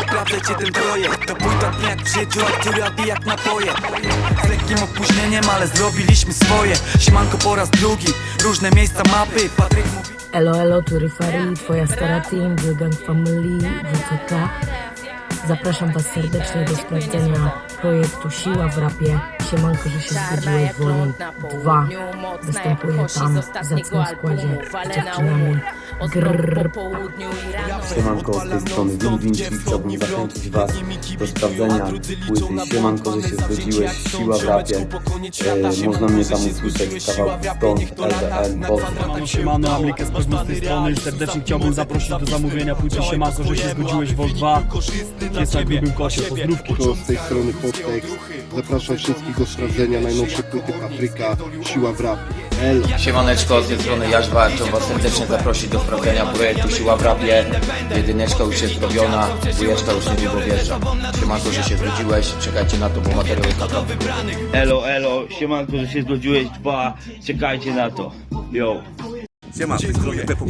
Sprawdzajcie ten projekt To płyta dnia jak w życiu, a abi jak napoje. Z lekkim opóźnieniem, ale zrobiliśmy swoje. Siemanko po raz drugi Różne miejsca mapy. Patryk mówi Elo, elo, tu Ryfari, twoja stara team, The Gang Family, WCK. Zapraszam was serdecznie do sprawdzenia projektu Siła w rapie. Siemanko, że się zgodziłeś, Volume 2. Występuję tam w zacnym składzie z dziewczynami. Grrr. Siemanko, z tej strony Win i chciałbym zachęcić Was do sprawdzenia płyty Siemanko, że się zgodziłeś, Siła w rapie. E, można mnie tam usłyszeć kawałki stąd, LDN, Pozdro. Siemano, Amlikę z tej strony. Serdecznie chciałbym zaprosić do zamówienia płyty Siemanko, że się zgodziłeś Vol 2. Jest na grubym kosie, pozdrówki. To z tej strony Podtekst. Zapraszam wszystkich do sprawdzenia najnowszej płyty Patryka Siła w. Elo. Siemaneczko, z tej strony Jaźwa, chciałbym Was serdecznie zaprosić do sprawdzenia projektu Siła w Rapie. Jedyneczka już jest zrobiona, dwójeczka już niedługo wjeżdża. Siemanko, że się zgodziłeś, czekajcie na to, bo materiał jest gruby. Elo, elo, siemanko, że się zgodziłeś, dwa, czekajcie na to. Yo. Siema, z tej strony Pepo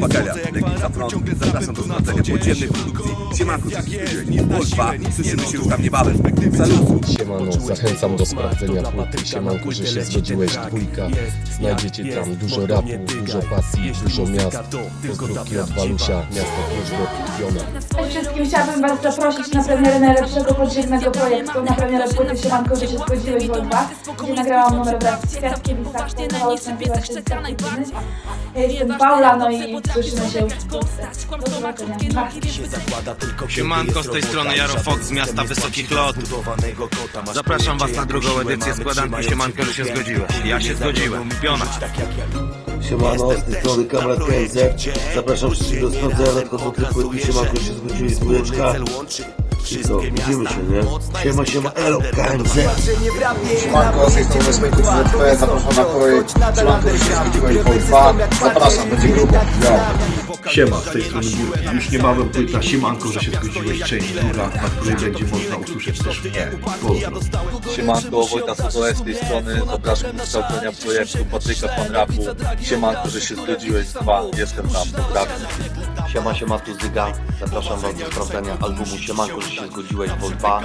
Legnica Front. Zapraszam do sprawdzenia podziemnej produkcji. Siemanko, Wolfa, słyszymy się już tam niebawem. Salut! Siemano, zachęcam do sprawdzenia płyty Siemanko, że się zgodziłeś dwójka. Znajdziecie tam dużo rapu, dużo pasji, dużo miast. Pozdrówki od Walusia, miasto Wróżbo, Piona Przede wszystkim chciałabym Was zaprosić na premierę najlepszego podziemnego projektu, na premierę płyty Siemanko, że się zgodziłeś Wolfa, gdzie nagrałam numer wraz z Kwiatkiem i Saksą, jestem Paula, no i słyszymy się. Do zobaczenia. Pa. Siemanko, z tej strony Jaro Fox z miasta Wysokich Lotów. Zapraszam Was na drugą edycję składanki Siemanko, że się zgodziłeś. Ja się zgodziłem. Piona. Siemano, z tej strony Kamrat KZ. Zapraszam wszystkich do sprawdzenia nadchodzącej płyty Siemanko, że się zgodziłeś, dwójeczka. I co, widzimy się, nie? Siema, siema, Elo, KMZ. Siemanko, z tej strony Smyku ZP. Zapraszam na projekt Siemanko, że się zgodziłeś Vol 2. Zapraszam, będzie grubo. Yo. Siema, z tej strony Jurki. Już niebawem płyta Siemanko, że się zgodziłeś, część druga, na której będzie można usłyszeć też mnie. Pozdro. Siemanko, Wojta Sotoe z tej strony. Zapraszam do sprawdzenia projektu Patryka Pan Rapu. Siemanko, że się zgodziłeś, dwa, jestem tam, pozdrawiam. Siema, siema, tu Zyga. Zapraszam Was do sprawdzenia albumu Siemanko, że się zgodziłeś, Vol 2.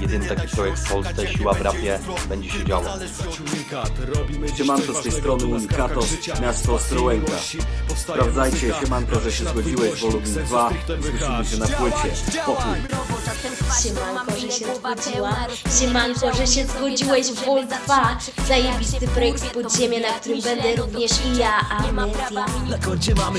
Jedyny taki projekt w Polsce, Siła w rapie, będzie się działo. Siemanko, z tej strony Unikatos, miasto Ostrołęka. Sprawdzajcie, Siemanko, że się zgodziłeś, Volume 2. Słyszymy się na płycie. Pokój. Siemanko, że się zgodziła. Siemanko, że się zgodziłeś w Vol 2. Zajebisty projekt z podziemia, na którym będę również i ja, Amelia.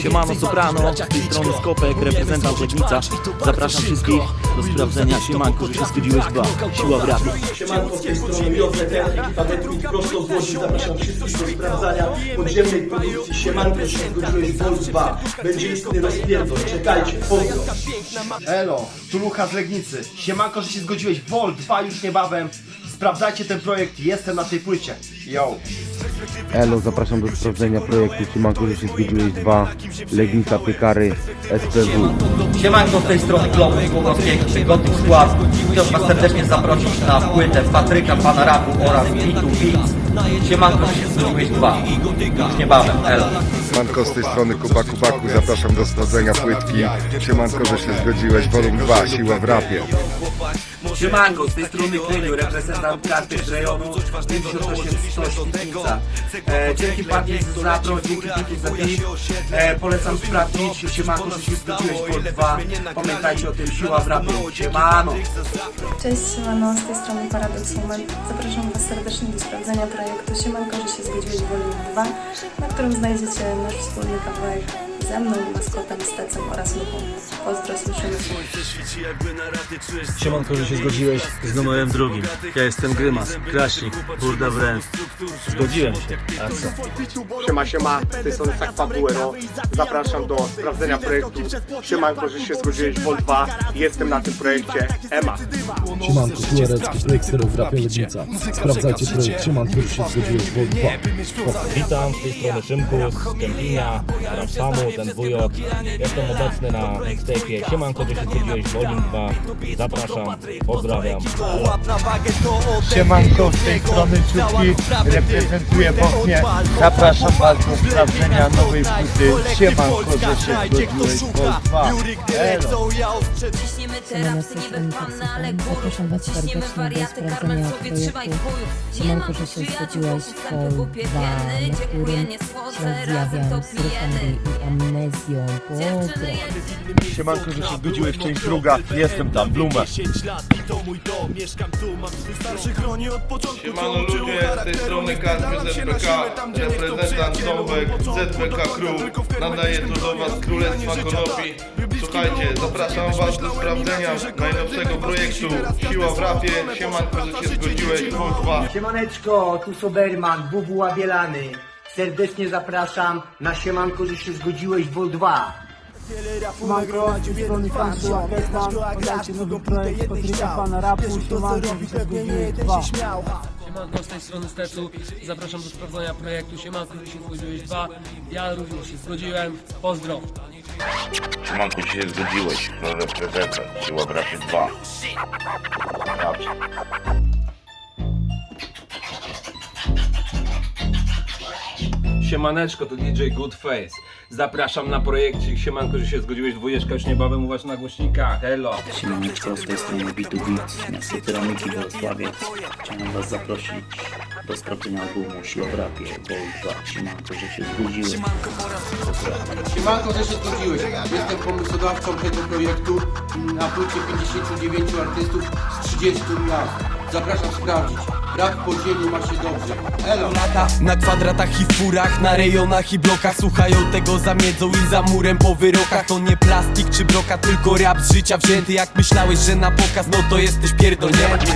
Siemano, Soprano, z tej strony Skopek, reprezentant Legnica. Zapraszam wszystkich do sprawdzenia Siemanko, że się zgodziłeś, dwa, siła w rapie. Siemanko, z tej strony JZT, ekipa Detroit prosto z Łodzi. Zapraszam wszystkich do sprawdzania podziemnej produkcji Siemanko, że się zgodziłeś Vol 2. Będzie istny rozpierdol, czekajcie, pozdro. Elo, tu Lucha z Legnicy. Siemanko, że się zgodziłeś. Vol 2 już niebawem. Sprawdzajcie ten projekt, jestem na tej płycie. Yo. Elo, zapraszam do sprawdzenia projektu Siemanko, że się zgodziłeś 2. Legnica Piekary, SPW. Siemanko, z tej strony Globus Głogowskiego, czy Gothic Skład. Chciałbym Was serdecznie zaprosić na płytę Patryka Pana Rapu oraz Beatu Beats. Siemanko, że się zgodziłeś, dwa, już niebawem, elo. Siemanko, z tej strony Kuba Kubaku. Zapraszam do sprawdzenia płytki. Siemanko, że się zgodziłeś. Volume 2, Siła w rapie. Siemanko, z tej strony Kryniu, reprezentant karty z rejonu 58 Świdnica. E, dzięki bardziej za pro, dzięki pięknie za. E, polecam sprawdzić, siemanko, że się zgodziłeś Vol 2. Pamiętajcie o tym, siła w rapie. Siemano. Cześć, siemano, z tej strony Paradox Moment. Zapraszam Was serdecznie do sprawdzenia projektu Siemanko, że się zgodziłeś Volume 2, na którym znajdziecie nasz wspólny kawałek ze mną, maskotem, stecem oraz luchą. Pozdro, słyszymy się. Siemanko, że się zgodziłeś z numerem drugim. Ja jestem Grymas, Kraśnik, Burda Wręcz. Zgodziłem się. A co? Siema, siema. Z tej strony Sakwa Duero. Zapraszam do sprawdzenia projektu. Siemanko, że się zgodziłeś. Vol 2. Jestem na tym projekcie. Ema. Siemanko, tu Erecki, projekt Hero w rapie Legnica Sprawdzajcie projekt Siemanko, że się zgodziłeś, Vol 2 Witam, z tej strony Szymkus, z Kępinia, gram Samut. Jeden. Jestem obecny na mixtape'ie. Siemanko, że się zgodziłeś, Volume 2. Zapraszam, pozdrawiam. Siemanko, z tej strony Ciutki, reprezentuję Bochnię. Zapraszam Was do sprawdzenia nowej płyty. Siemanko, że się zgodziłeś, Volt 2. Elo. Zapraszam Was serdecznie do sprawdzenia projektu Siemanko, że się zgodziłeś Fall 2, na którym się zjawiam z Ryfandem i Amnezją. Pozdro! Siemanko, że się zgodziłeś, część druga. Jestem tam, Bluma. Siemano ludzie, z tej strony Kasper ZPK, reprezentant Ząbek, ZPK Crew. Nadaje tu do Was Królestwa Konopi. Słuchajcie, zapraszam Was do sprawdzenia najnowszego projektu Siła w rapie. Siemanko, że się zgodziłeś, 2. Siemaneczko, tu Soberman, WW Bielany. Serdecznie zapraszam na siemanko, że się zgodziłeś, Vol 2. Siemanko, z tej strony Fransu Aketan, podajcie nowy projekt Patryka Pana Rapu, siemanko, że się zgodziłeś, dwa. Siemanko, z tej strony Stecu. Zapraszam do sprawdzenia projektu Siemanko, się zgodziłeś 2. Ja również się zgodziłem. Pozdro. Siemanko, się zgodziłeś, reprezentant Siła w rapie 2. Siemaneczko, to DJ Goodface. Zapraszam na projekcie Siemanko, że się zgodziłeś dwójeczka już niebawem u Was na głośnikach. Hello! Siemaneczko, z tej strony B2B, miasto Ceramiki Wrocławiec. Chciałem Was zaprosić do sprawdzenia albumu Siła w rapie, Vol 2. Siemanko, że się zgodziłeś. Siemanko, że się zgodziłeś. Jestem pomysłodawcą tego projektu na płycie 59 artystów z 30 miast. Zapraszam sprawdzić. Rap po ziemi ma się dobrze. Elo! Lata na kwadratach i furach, na rejonach i blokach Słuchają tego za miedzą i za murem po wyrokach To nie plastik czy broka, tylko rap z życia wzięty Jak myślałeś, że na pokaz, no to jesteś pierdolnięty